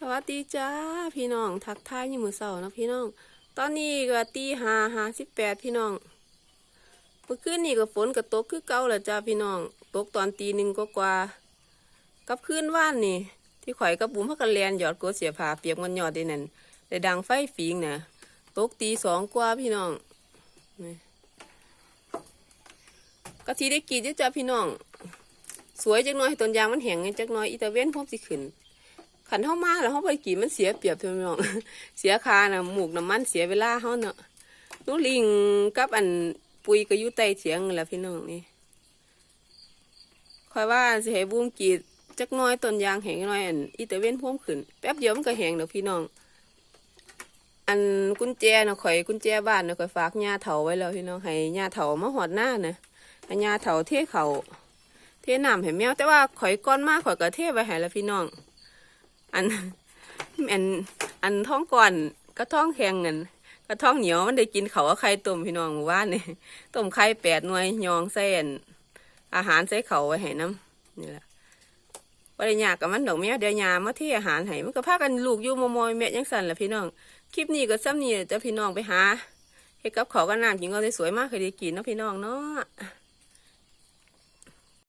สวัสดีจ้าพี่น้องทักทายอยู่มือเสาร์นะพี่น้อง ตอนนี้ก็ตีห้าห้าสิบแปดพี่น้องเมื่อคืนนี่ก็ฝนก็ตกคือเก่าแหละจ้าพี่น้องตกตอนตีหนึ่งก็กว่ากับคืนว่านนี่ ที่ข่อยกับบุ๋มพักกันแลนหยอดโกเสียผาเปียกมันหยอดได้นั่นได้ดังไฟฝีงน่ะตกตีสองกว่าพี่น้องกะทีได้กี่จ้าพี่น้อง สวยจักน้อยต้นยางมันแห้งไงจักน้อยอีตาเว้นพร้อมสิขึ้น ขันเฮามาแล้วเฮาไปกี่มันเสียเปรียบพี่น้องเสียคาน่ะหมูกน้ำมันเสียเวลาเฮาเนาะนูลิงกับอันปุยก็อยู่ใต้เถียงนั่นแหละพี่น้องนี่คอยว่าสิให้บูมกีดจักน้อยต้นยางแห้งน้อยอันอีตเว้นพร้อมขึ้นแป๊บเดียวมันก็แห้งเด้อพี่น้อง อันกุญแจเน่ะข่อยกุญแจบ้านเน่ะข่อยฝากยาเฒ่าไว้แล้วพี่น้องให้ย่าเฒ่ามาหอดหน้าน่ะให้ย่าเฒ่าเทเขาเทน้ำให้แมวแต่ว่าข่อยก้อนมากข่อยก็เทไว้ให้แล้วพี่น้อง อันอันอันท้องก่อนก็ท้องแข็งเงินก็ท้องเหนียวมันได้กินเขาวกับไข่ต้มพี่น้องหมู่บ้านนี่ต้มไข่แปดหน่วยยองใส่อันอาหารใส่เขาไว้ให้น้ำนี่แหละบริยากกับมันดอกแมวเดียวยามาที่อาหารให้มันก็พากันลูกอยู่มมอยแม่ยังสั่นแหละพี่น้องคลิปนี้ก็ซ้ำนี่จะพี่น้องไปหาให้กับเขากันน้ำกินก็ได้สวยมากเคยได้กินเนาะพี่น้องเนาะ